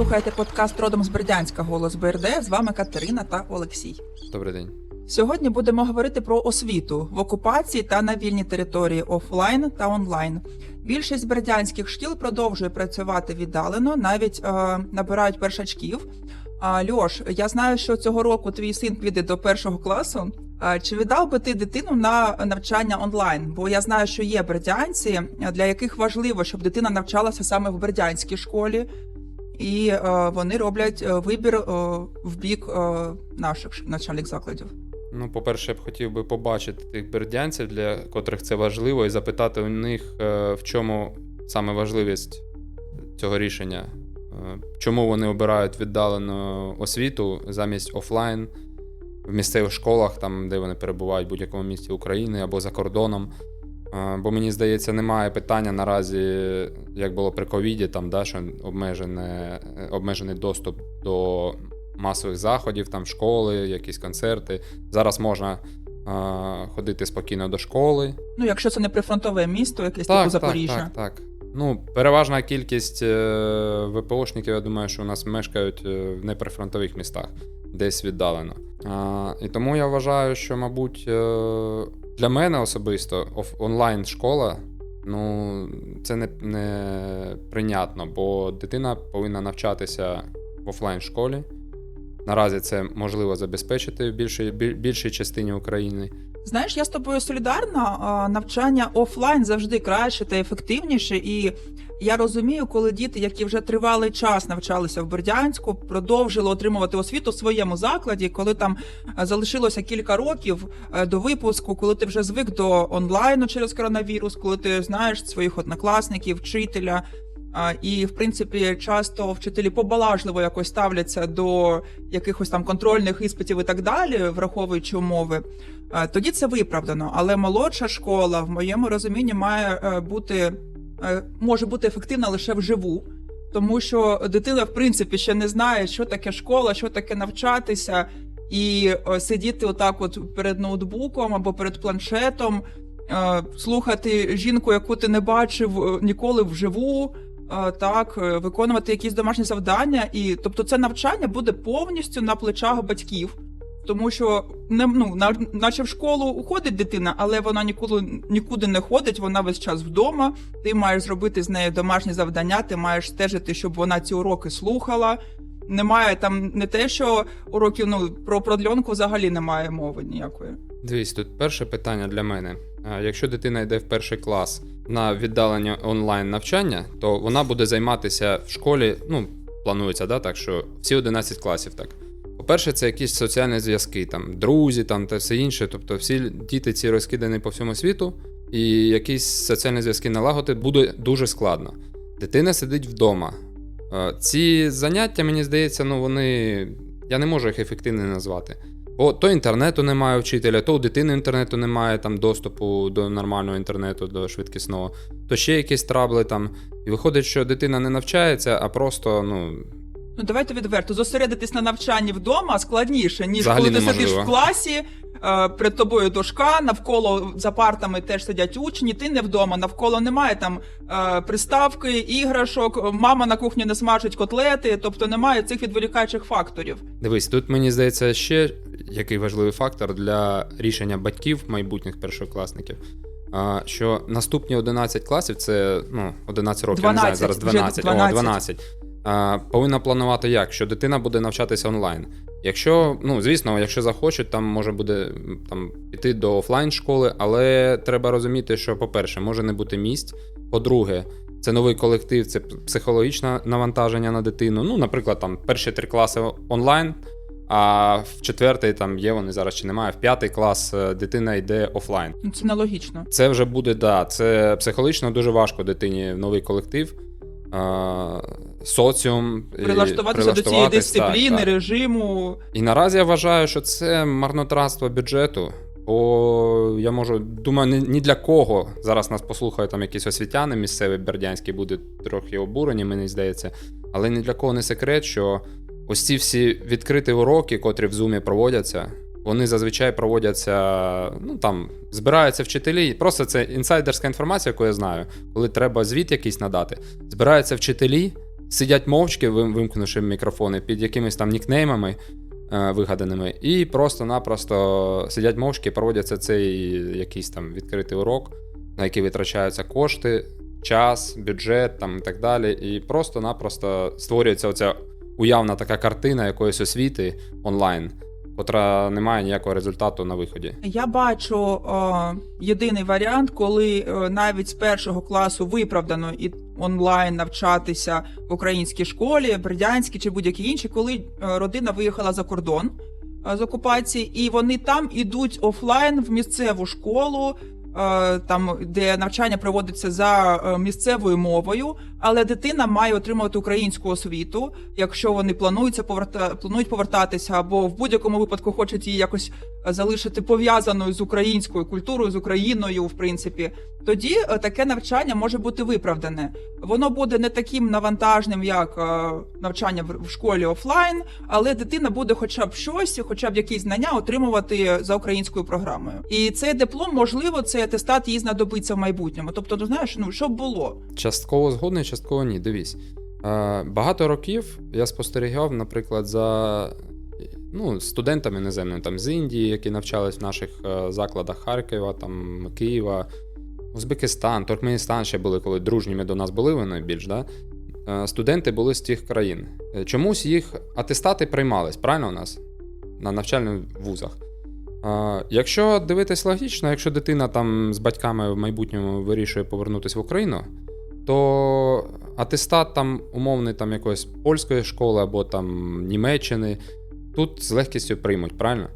слухаєте подкаст родом з Бердянська Голос БРД. З вами Катерина та Олексій. Добрий день. Сьогодні будемо говорити про освіту в окупації та на вільній території офлайн та онлайн. Більшість бердянських шкіл продовжує працювати віддалено, навіть е, набирають першачків. А, Льош, я знаю, що цього року твій син піде до першого класу. А, Чи віддав би ти дитину на навчання онлайн? Бо я знаю, що є бердянці, для яких важливо, щоб дитина навчалася саме в бердянській школі, і е, вони роблять е, вибір е, в бік наших навчальних закладів. Ну, по-перше, я б хотів би побачити тих бердянців, для котрих це важливо, і запитати у них, в чому саме важливість цього рішення, чому вони обирають віддалену освіту замість офлайн в місцевих школах, там, де вони перебувають в будь-якому місті України або за кордоном. Бо мені здається, немає питання наразі, як було при ковіді, там, да, що обмежене, обмежений доступ до масових заходів, там школи, якісь концерти. Зараз можна е, ходити спокійно до школи. Ну, якщо це не прифронтове місто, якесь типу Запоріжжя. Так, так, так. Ну, переважна кількість е, ВПОшників, я думаю, що у нас мешкають е, в неприфронтових містах, десь віддалено. А, і тому я вважаю, що, мабуть, е, для мене особисто онлайн-школа. Ну, це не, не прийнятно, бо дитина повинна навчатися в офлайн-школі. Наразі це можливо забезпечити в більшій, більшій частині України. Знаєш, я з тобою солідарна. Навчання офлайн завжди краще та ефективніше. І я розумію, коли діти, які вже тривалий час навчалися в Бердянську, продовжили отримувати освіту в своєму закладі, коли там залишилося кілька років е, до випуску, коли ти вже звик до онлайну через коронавірус, коли ти знаєш своїх однокласників, вчителя. І, в принципі, часто вчителі побалажливо якось ставляться до якихось там контрольних іспитів і так далі, враховуючи умови. Е, Тоді це виправдано, але молодша школа, в моєму розумінні, має е, бути е, може бути ефективна лише вживу, тому що дитина, в принципі, ще не знає, що таке школа, що таке навчатися, і е, сидіти отак, от перед ноутбуком або перед планшетом, е, слухати жінку, яку ти не бачив е, ніколи вживу. е, Так, е, виконувати якісь домашні завдання, і тобто це навчання буде повністю на плечах батьків. Тому що не ну на, наче в школу уходить дитина, але вона ніколи нікуди не ходить. Вона весь час вдома. Ти маєш зробити з нею домашні завдання. Ти маєш стежити, щоб вона ці уроки слухала. Немає там не те, що уроків ну про продльонку взагалі немає мови ніякої. Дивись, тут перше питання для мене. Якщо дитина йде в перший клас на віддалення онлайн навчання, то вона буде займатися в школі. Ну, планується, да, так що всі 11 класів так. По-перше, це якісь соціальні зв'язки, там друзі, там та все інше. Тобто всі діти ці розкидані по всьому світу, і якісь соціальні зв'язки налагодити буде дуже складно. Дитина сидить вдома. Е, Ці заняття, мені здається, ну вони. Я не можу їх ефективними назвати. Бо то інтернету немає вчителя, то у дитини інтернету немає там доступу до нормального інтернету, до швидкісного, то ще якісь трабли там. І виходить, що дитина не навчається, а просто, ну, Ну давайте відверто зосередитись на навчанні вдома складніше, ніж Взагалі коли ти неможливо. сидиш в класі. е, Перед тобою дошка, навколо за партами теж сидять учні. Ти не вдома, навколо немає там е, приставки, іграшок. Мама на кухні не смажить котлети, тобто немає цих відволікаючих факторів. Дивись, тут мені здається ще який важливий фактор для рішення батьків майбутніх першокласників. а, Що наступні 11 класів, це ну, 11 років, я не знаю, 12, зараз вже 12, 12. О, 12. Повинна планувати як? Що дитина буде навчатися онлайн. Якщо, ну, звісно, якщо захочуть, там може буде там, піти до офлайн школи, але треба розуміти, що, по-перше, може не бути місць. По-друге, це новий колектив, це психологічне навантаження на дитину. Ну, наприклад, там перші три класи онлайн, а в четвертий там є вони зараз чи немає, в п'ятий клас е, дитина йде офлайн. Ну це нелогічно. Це вже буде, да, це психологічно дуже важко дитині в новий колектив. Е, Соціум і Прилаштуватися до цієї прилаштуватись, так, дисципліни, так. режиму. І наразі я вважаю, що це марнотратство бюджету. Бо я можу, думаю, ні, для кого зараз нас послухають там якісь освітяни місцеві бердянські, будуть трохи обурені, мені здається. Але ні для кого не секрет, що ось ці всі відкриті уроки, котрі в Zoom проводяться, вони зазвичай проводяться, ну там збираються вчителі. Просто це інсайдерська інформація, яку я знаю, коли треба звіт якийсь надати. Збираються вчителі сидять мовчки, вимкнувши мікрофони під якимись там нікнеймами е, вигаданими, і просто-напросто сидять мовчки, проводяться цей якийсь там відкритий урок, на який витрачаються кошти, час, бюджет там і так далі. І просто-напросто створюється оця уявна така картина якоїсь освіти онлайн, котра не має ніякого результату на виході. Я бачу е, єдиний варіант, коли е, навіть з першого класу виправдано і онлайн навчатися в українській школі, бердянській чи будь-якій іншій, коли е, родина виїхала за кордон е, з окупації, і вони там ідуть офлайн в місцеву школу. е, Там, де навчання проводиться за місцевою мовою, але дитина має отримувати українську освіту, якщо вони плануються поверта... планують повертатися, або в будь-якому випадку хочуть її якось залишити пов'язаною з українською культурою, з Україною, в принципі, тоді е, таке навчання може бути виправдане. Воно буде не таким навантажним, як е, навчання в- школі офлайн, але дитина буде хоча б щось, хоча б якісь знання отримувати за українською програмою. І цей диплом, можливо, цей атестат їй знадобиться в майбутньому. Тобто, ну знаєш, ну щоб було. Частково згодний, частково ні. Дивись. Е, багато років я спостерігав, наприклад, за ну, студентами іноземними там, з Індії, які навчались в наших е, закладах Харкова, там, Києва, Узбекистан, Туркменістан ще були, коли дружніми до нас були вони більш, да? Е, студенти були з тих країн. Е, Чомусь їх атестати приймались, правильно у нас? На навчальних вузах. Якщо дивитись логічно, якщо дитина там з батьками в майбутньому вирішує повернутися в Україну, то атестат там умовний там якоїсь польської школи або там Німеччини тут з легкістю приймуть, правильно?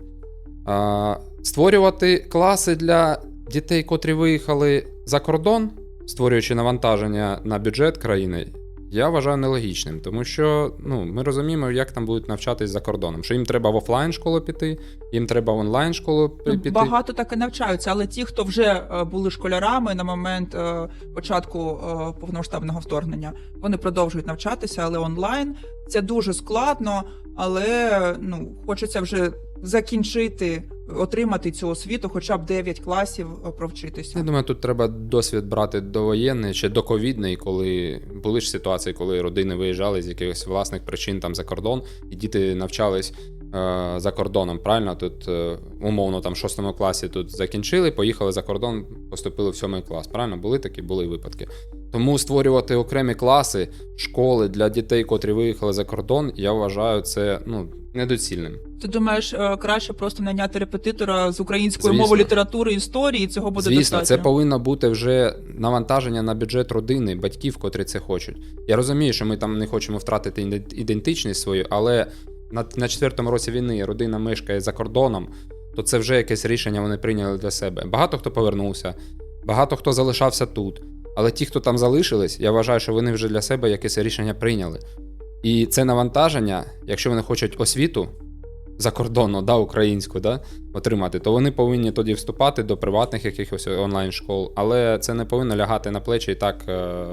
А, створювати класи для дітей, котрі виїхали за кордон, створюючи навантаження на бюджет країни, я вважаю нелогічним, тому що ну, ми розуміємо, як там будуть навчатись за кордоном. Що їм треба в офлайн школу піти, їм треба в онлайн школу Ну, піти. Багато так і навчаються, але ті, хто вже е, були школярами на момент е, початку е, повномасштабного вторгнення, вони продовжують навчатися, але онлайн це дуже складно. Але ну хочеться вже закінчити, отримати цю освіту, хоча б 9 класів е, провчитися. Я думаю, тут треба досвід брати довоєнний чи доковідний, коли були ж ситуації, коли родини виїжджали з якихось власних причин там за кордон, і діти навчались е, за кордоном. Правильно, тут е, умовно там в шостому класі тут закінчили, поїхали за кордон, поступили в сьомий клас. Правильно, були такі, були випадки. Тому створювати окремі класи, школи для дітей, котрі виїхали за кордон, я вважаю це ну недоцільним. Ти думаєш, е, краще просто найняти репетитора з української Звісно. мови, літератури, історії, і цього буде Звісно, достатньо. це повинно бути вже навантаження на бюджет родини, батьків, котрі це хочуть. Я розумію, що ми там не хочемо втратити ідентичність свою, але на, на четвертому році війни родина мешкає за кордоном, то це вже якесь рішення вони прийняли для себе. Багато хто повернувся, багато хто залишався тут. Але ті, хто там залишились, я вважаю, що вони вже для себе якесь рішення прийняли. І це навантаження, якщо вони хочуть освіту закордонну, да, українську, да, отримати, то вони повинні тоді вступати до приватних якихось онлайн-школ, але це не повинно лягати на плечі і так е,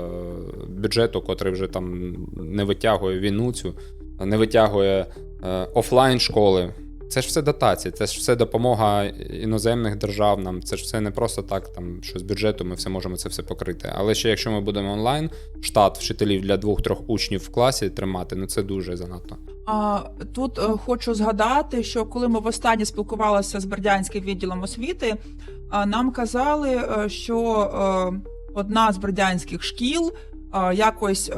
бюджету, котрий вже там не витягує війну цю, не витягує е, офлайн школи. Це ж все дотації, це ж все допомога іноземних держав нам. Це ж все не просто так, там що з бюджету ми все можемо це все покрити. Але ще якщо ми будемо онлайн, штат вчителів для двох-трьох учнів в класі тримати, ну це дуже занадто. А тут е, хочу згадати, що коли ми востаннє спілкувалися з Бердянським відділом освіти, а, нам казали, е, що е, одна з бердянських шкіл е, якось е,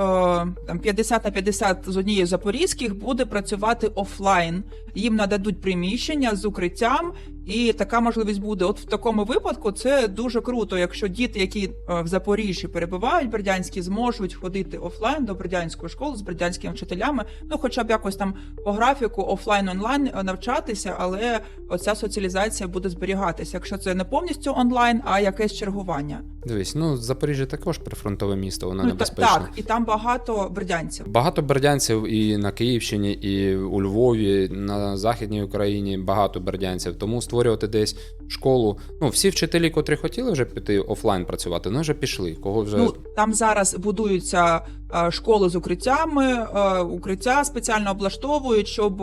там 50 на 50 з однією запорізьких буде працювати офлайн. Їм нададуть приміщення з укриттям, і така можливість буде. От в такому випадку це дуже круто, якщо діти, які е, в Запоріжжі перебувають, бердянські, зможуть ходити офлайн до бердянської школи з бердянськими вчителями, ну хоча б якось там по графіку офлайн-онлайн е, навчатися, але оця соціалізація буде зберігатися, якщо це не повністю онлайн, а якесь чергування. Дивись, ну Запоріжжя також прифронтове місто, воно ну, небезпечне. так, і там багато бердянців. Багато бердянців і на Київщині, і у Львові, на Західній Україні багато бердянців. Тому створювати десь школу. Ну, всі вчителі, котрі хотіли вже піти офлайн працювати, ну вже пішли. Кого вже Ну там зараз будуються е, школи з укриттями, е, укриття спеціально облаштовують, щоб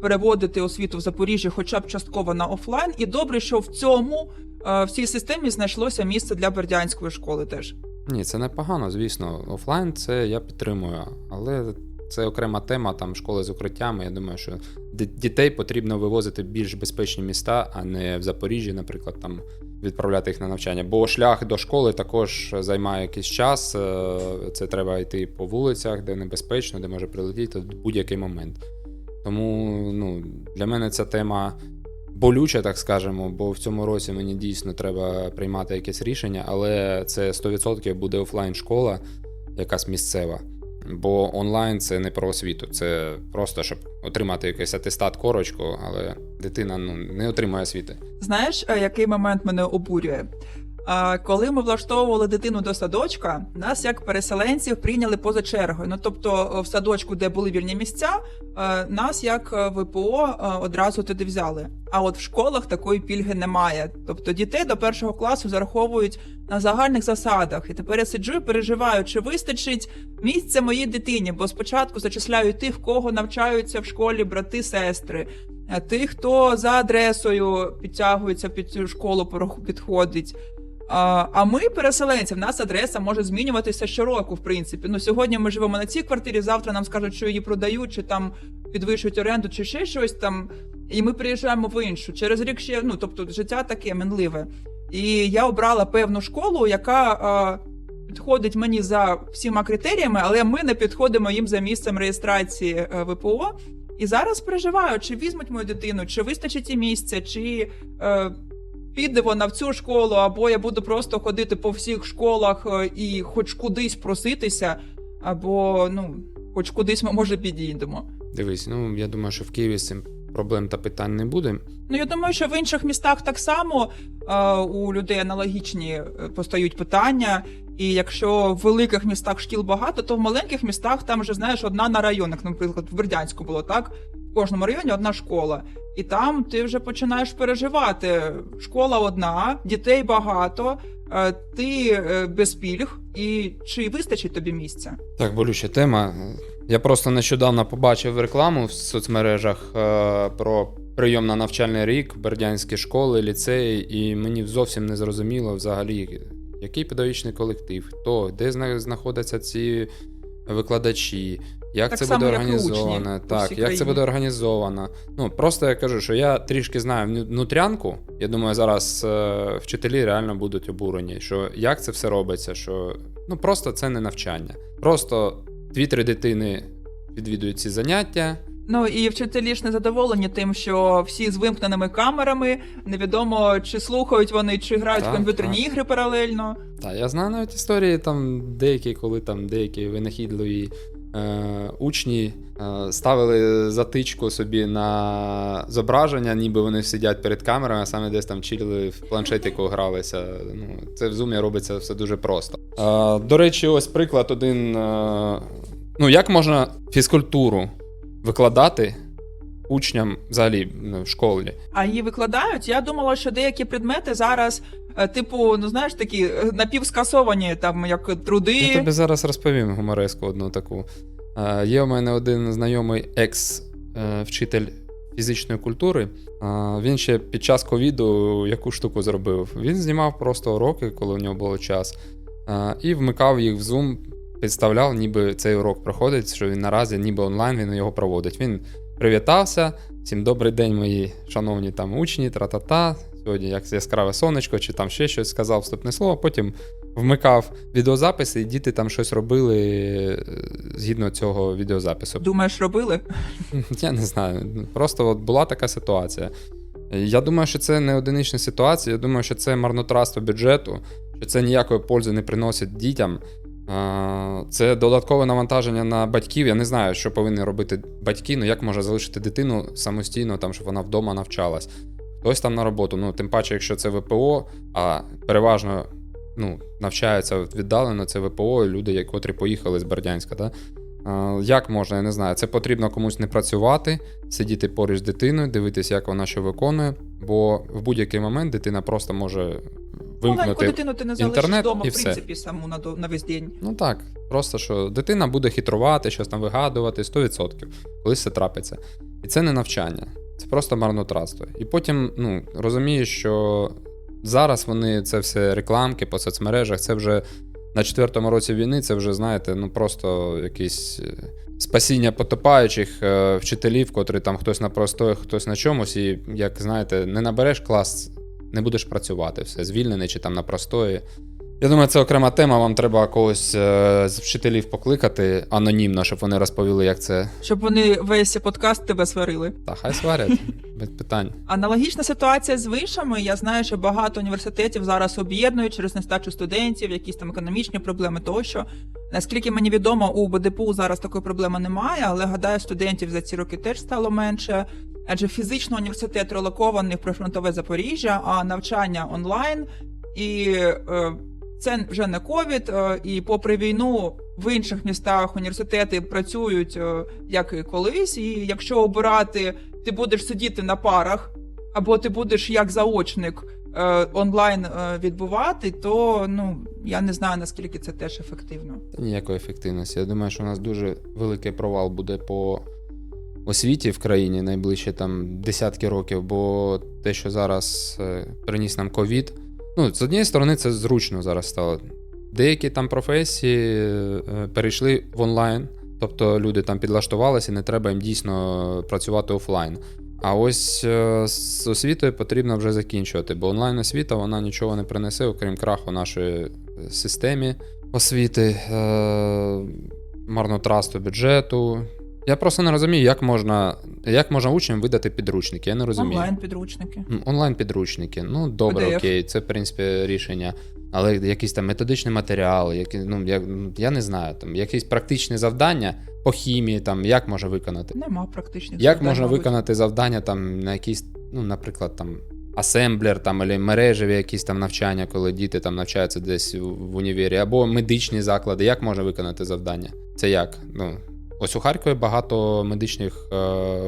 переводити освіту в Запоріжжі, хоча б частково на офлайн. І добре, що в цьому е, в цій системі знайшлося місце для бердянської школи теж. Ні, це непогано, звісно. Офлайн це я підтримую, але це окрема тема, там школи з укриттями. Я думаю, що дітей потрібно вивозити в більш безпечні міста, а не в Запоріжжі, наприклад, там відправляти їх на навчання. Бо шлях до школи також займає якийсь час. е, Це треба йти по вулицях, де небезпечно, де може прилетіти в будь-який момент. Тому ну, для мене ця тема болюча, так скажемо, бо в цьому році мені дійсно треба приймати якесь рішення, але це 100% буде офлайн школа, якась місцева. Бо онлайн це не про освіту, це просто щоб отримати якийсь атестат корочку, але дитина ну, не отримує освіти. Знаєш, е, який момент мене обурює? Коли ми влаштовували дитину до садочка, нас як переселенців прийняли поза чергою. Ну тобто, е, в садочку, де були вільні місця, е, нас як е, ВПО одразу туди взяли. А от в школах такої пільги немає. Тобто дітей до першого класу зараховують на загальних засадах. І тепер я сиджу і переживаю, чи вистачить місця моїй дитині, бо спочатку зачисляють тих, кого навчаються в школі брати, сестри. Тих, хто за адресою підтягується під цю школу, підходить. А, а ми, переселенці, в нас адреса може змінюватися щороку, в принципі. Ну, сьогодні ми живемо на цій квартирі, завтра нам скажуть, що її продають, чи там підвищують оренду, чи ще щось там. І ми приїжджаємо в іншу. Через рік ще, ну тобто, життя таке минливе. І я обрала певну школу, яка а, підходить мені за всіма критеріями, але ми не підходимо їм за місцем реєстрації е, ВПО. І зараз переживаю, чи візьмуть мою дитину, чи вистачить їй місця, чи е, піде вона в цю школу, або я буду просто ходити по всіх школах е, і хоч кудись проситися, або ну, хоч кудись ми може підійдемо. Дивись, ну я думаю, що в Києві з цим проблем та питань не буде. Ну я думаю, що в інших містах так само е, у людей аналогічні е, постають питання. І якщо в великих містах шкіл багато, то в маленьких містах там вже знаєш одна на районах. Наприклад, в Бердянську було так. В кожному районі одна школа. І там ти вже починаєш переживати. Школа одна, дітей багато, е, ти е, без пільг, і чи вистачить тобі місця? Так, болюча тема. Я просто нещодавно побачив рекламу в соцмережах е, про прийом на навчальний рік, бердянські школи, ліцеї, і мені зовсім не зрозуміло взагалі, який педагогічний колектив, хто, де зна- знаходяться ці викладачі, як Так це само, буде як учні організовано, так, як це буде організовано. Ну просто я кажу, що я трішки знаю внутрянку. Я думаю, зараз е, вчителі реально будуть обурені, що як це все робиться, що ну просто це не навчання. Просто дві-три дитини відвідують ці заняття. Ну і вчителі ж не задоволені тим, що всі з вимкненими камерами, невідомо чи слухають вони, чи грають в Так, комп'ютерні так. ігри паралельно. Та я знаю навіть історії там деякі, коли там деякі винахідливі учні е, ставили затичку собі на зображення, ніби вони сидять перед камерами, а саме десь там чилили в планшетику гралися. Ну, це в зумі робиться все дуже просто. Е, до речі, ось приклад один. Е, ну, як можна фізкультуру викладати учням взагалі ну, в школі? А її викладають. Я думала, що деякі предмети зараз, е, типу, ну знаєш, такі е, напівскасовані, там як труди. Я тобі зараз розповім гумореску одну таку. Е, є у мене один знайомий екс-вчитель фізичної культури. Він ще під час ковіду яку штуку зробив. Він знімав просто уроки, коли у нього було час, і вмикав їх в Zoom, підставляв, ніби цей урок проходить, що він наразі, ніби онлайн він його проводить. Він привітався. Всім добрий день, мої шановні там учні, тра-та-та. Сьогодні як яскраве сонечко, чи там ще щось сказав вступне слово. Потім вмикав відеозаписи, і діти там щось робили е, згідно цього відеозапису. Думаєш, робили? Я не знаю. Просто от була така ситуація. Я думаю, що це не одинична ситуація. Я думаю, що це марнотратство бюджету, що це ніякої пользи не приносить дітям. Це додаткове навантаження на батьків. Я не знаю, що повинні робити батьки. Ну як може залишити дитину самостійно, там, щоб вона вдома навчалась. Хтось там на роботу. Ну, тим паче, якщо це ВПО, а переважно ну, навчаються віддалено, це ВПО, люди, котрі поїхали з Бердянська. Да? Як можна, я не знаю. Це потрібно комусь не працювати, сидіти поруч з дитиною, дивитися, як вона що виконує, бо в будь-який момент дитина просто може Маленьку вимкнути. дитину ти не залишиш інтернет вдома, і в все. принципі, саму на, до- на весь день. Ну так, просто що дитина буде хитрувати, щось там вигадувати 100%, колись це трапиться. І це не навчання, це просто марнотратство. І потім ну, розумієш, що зараз вони це все рекламки по соцмережах, це вже на четвертому році війни це вже, знаєте, ну просто якісь е, спасіння потопаючих е, вчителів, котрі там хтось на простої, хтось на чомусь, і як знаєте, не набереш клас, не будеш працювати, все звільнений чи там на простої. Я думаю, це окрема тема. Вам треба когось е, з вчителів покликати анонімно, щоб вони розповіли, як це. Щоб вони весь подкаст тебе сварили. Та хай сварять, без питань. Аналогічна ситуація з вишами. Я знаю, що багато університетів зараз об'єднують через нестачу студентів, якісь там економічні проблеми тощо. Наскільки мені відомо, у БДПУ зараз такої проблеми немає, але гадаю, студентів за ці роки теж стало менше. Адже фізично університет релокований в прифронтове Запоріжжя, а навчання онлайн. І е, це вже не ковід. Е, і попри війну в інших містах університети працюють е, як і колись. І якщо обирати, ти будеш сидіти на парах, або ти будеш як заочник онлайн відбувати, то ну я не знаю наскільки це теж ефективно. Ніякої ефективності. Я думаю, що у нас дуже великий провал буде по освіті в країні найближчі там десятки років, бо те, що зараз е, приніс нам ковід. Ну, з однієї сторони, це зручно зараз стало. Деякі там професії е, перейшли в онлайн, тобто люди там підлаштувалися, не треба їм дійсно працювати офлайн. А ось е, з освітою потрібно вже закінчувати, бо онлайн освіта вона нічого не принесе, окрім краху нашої е, системі освіти, е, марнотратства бюджету. Я просто не розумію, як можна, як можна учням видати підручники. Я не розумію. Онлайн підручники. Онлайн-підручники. Ну, добре, PDF. окей, це, в принципі, рішення. Але якісь там методичні матеріали, які, ну, я, я не знаю, там, якісь практичні завдання по хімії, там, як можна виконати? Нема практичних Як завдань, можна мабуть. виконати завдання там, на якісь, ну, наприклад, там, асемблер там, або мережеві якісь там навчання, коли діти там навчаються десь в, в універі, або медичні заклади. Як можна виконати завдання? Це як? Ну, ось у Харкові багато медичних е,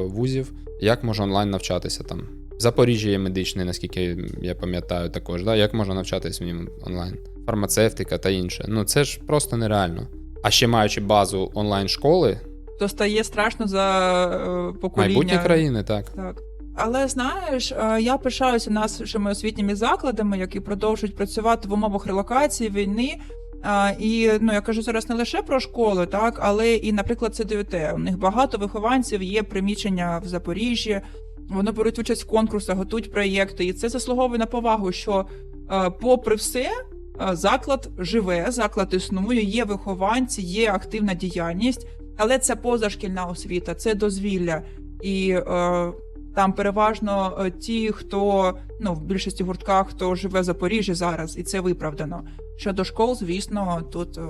вузів. Як можна онлайн навчатися там? В Запоріжжі є медичний, наскільки я пам'ятаю, також. Да? Як можна навчатися в ньому онлайн? Фармацевтика та інше. Ну це ж просто нереально. А ще маючи базу онлайн школи, То стає страшно за е, покоління. майбутнє країни, так. Так. Але знаєш, е, я пишаюся нашими освітніми закладами, які продовжують працювати в умовах релокації, війни. Е, І ну я кажу зараз не лише про школи, так але і, наприклад, ЦДВТ. У них багато вихованців, є приміщення в Запоріжжі. Вони беруть участь в конкурсах, готують проєкти, і це заслуговує на повагу, що, е, попри все, е, заклад живе, заклад існує, є вихованці, є активна діяльність, але це позашкільна освіта, це дозвілля. І е, там переважно е, ті, хто ну в більшості гуртках, хто живе в Запоріжжі зараз, і це виправдано. Щодо школ, звісно, тут е,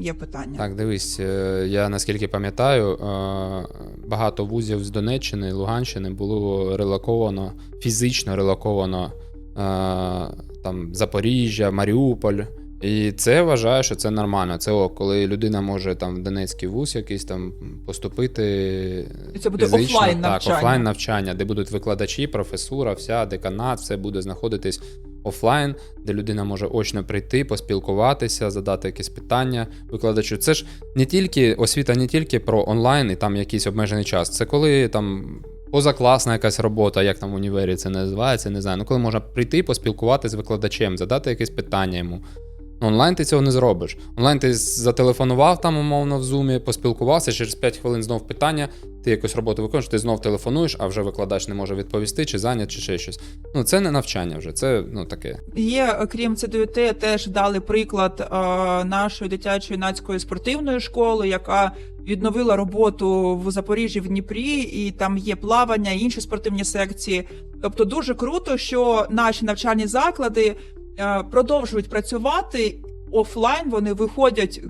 є питання. Так, дивись, е, я наскільки пам'ятаю, багато вузів з Донеччини, Луганщини було релоковано, фізично релоковано там Запоріжжя, Маріуполь. І це я вважаю, що це нормально. Це о, коли людина може там в Донецький вуз якийсь там поступити. І це буде фізично, офлайн так, навчання. офлайн навчання, де будуть викладачі, професура, вся деканат, все буде знаходитись офлайн, де людина може очно прийти, поспілкуватися, задати якісь питання викладачу. Це ж не тільки освіта, не тільки про онлайн і там якийсь обмежений час. Це коли там. Позакласна якась робота, як там в універі це називається, не знаю. Ну, коли можна прийти, поспілкуватися з викладачем, задати якесь питання йому. Онлайн ти цього не зробиш. Онлайн ти зателефонував там, умовно, в зумі, поспілкувався, через 5 хвилин знов питання, ти якусь роботу виконуєш, ти знов телефонуєш, а вже викладач не може відповісти, чи зайнят, чи ще щось. Ну, це не навчання вже, це ну таке. Є, окрім ЦДУТ, теж дали приклад е, нашої дитячої юнацької спортивної школи, яка відновила роботу в Запоріжжі в Дніпрі, і там є плавання, інші спортивні секції. Тобто дуже круто, що наші навчальні заклади продовжують працювати офлайн. Вони виходять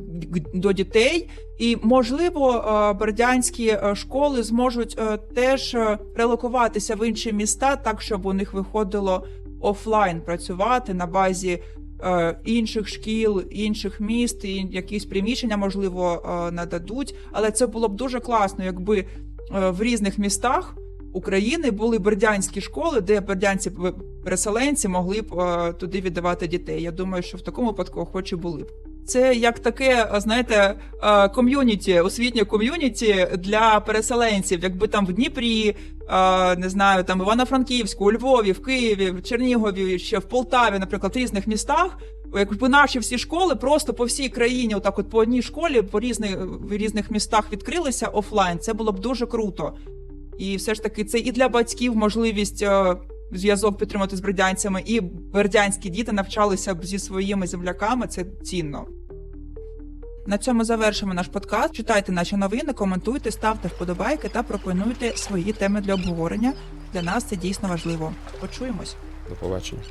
до дітей, і можливо, е, бердянські е, школи зможуть е, теж е, релокуватися в інші міста, так щоб у них виходило офлайн працювати на базі е, інших шкіл, інших міст, і якісь приміщення, можливо, е, нададуть. Але це було б дуже класно, якби е, в різних містах України були бердянські школи, де бердянці переселенці могли б е, туди віддавати дітей. Я думаю, що в такому випадку охочі були б. Це як таке, е, знаєте, е, ком'юніті, освітнє ком'юніті для переселенців, якби там в Дніпрі, не знаю, там Івано-Франківську, у Львові, в Києві, в Чернігові, ще в Полтаві, наприклад, в різних містах Якби наші всі школи просто по всій країні, отак от по одній школі, по різних в різних містах відкрилися офлайн, це було б дуже круто. І все ж таки, це і для батьків можливість зв'язок підтримати з бердянцями, і бердянські діти навчалися б зі своїми земляками. Це цінно. На цьому завершимо наш подкаст. Читайте наші новини, коментуйте, ставте вподобайки та пропонуйте свої теми для обговорення. Для нас це дійсно важливо. Почуємось. До побачення.